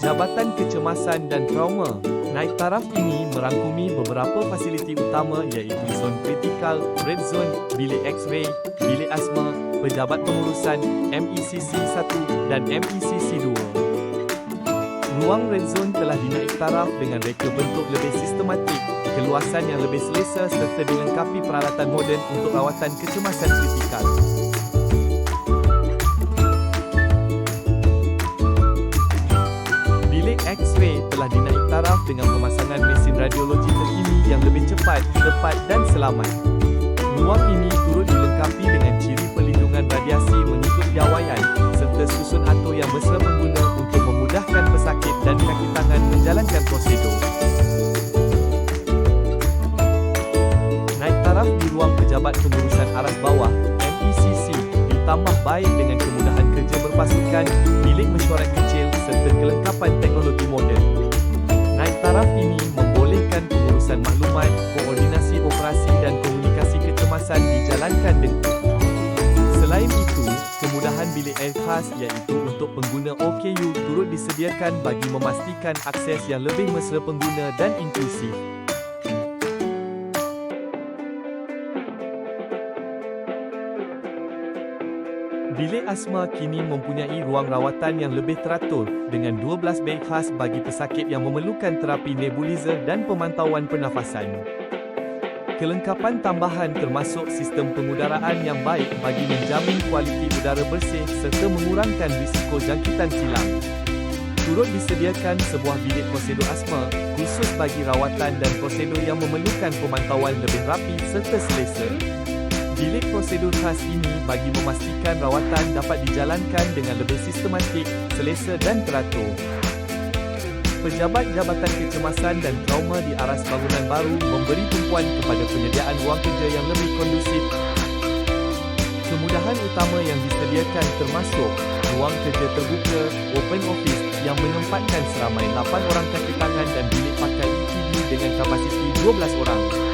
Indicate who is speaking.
Speaker 1: Jabatan Kecemasan dan Trauma Naik taraf ini merangkumi beberapa fasiliti utama iaitu zon kritikal, red zone, bilik X-ray, bilik asma, pejabat pengurusan, MECC 1 dan MECC 2. Ruang red zone telah dinaik taraf dengan reka bentuk lebih sistematik, keluasan yang lebih selesa serta dilengkapi peralatan moden untuk rawatan kecemasan kritikal. Dengan pemasangan mesin radiologi terkini yang lebih cepat, tepat dan selamat. Ruang ini turut dilengkapi dengan ciri perlindungan radiasi mengikut piawaian serta susun atur yang mesra pengguna untuk memudahkan pesakit dan kaki tangan menjalankan prosedur. Naik taraf di ruang pejabat pengurusan aras bawah MECC ditambah baik dengan kemudahan kerja berpasukan, bilik mesyuarat kecil serta kelengkapan teknologi moden. Air khas iaitu untuk pengguna OKU turut disediakan bagi memastikan akses yang lebih mesra pengguna dan inklusif. Bilik asma kini mempunyai ruang rawatan yang lebih teratur dengan 12 beg khas bagi pesakit yang memerlukan terapi nebulizer dan pemantauan pernafasan. Kelengkapan tambahan termasuk sistem pengudaraan yang baik bagi menjamin kualiti udara bersih serta mengurangkan risiko jangkitan silam. Turut disediakan sebuah bilik prosedur asma khusus bagi rawatan dan prosedur yang memerlukan pemantauan lebih rapi serta selesa. Bilik prosedur khas ini bagi memastikan rawatan dapat dijalankan dengan lebih sistematik, selesa dan teratur. Pejabat Jabatan Kecemasan dan Trauma di aras bangunan baru memberi tumpuan kepada penyediaan ruang kerja yang lebih kondusif. Kemudahan utama yang disediakan termasuk ruang kerja terbuka, open office yang menempatkan seramai 8 orang kaki tangan dan bilik pakai EPD dengan kapasiti 12 orang.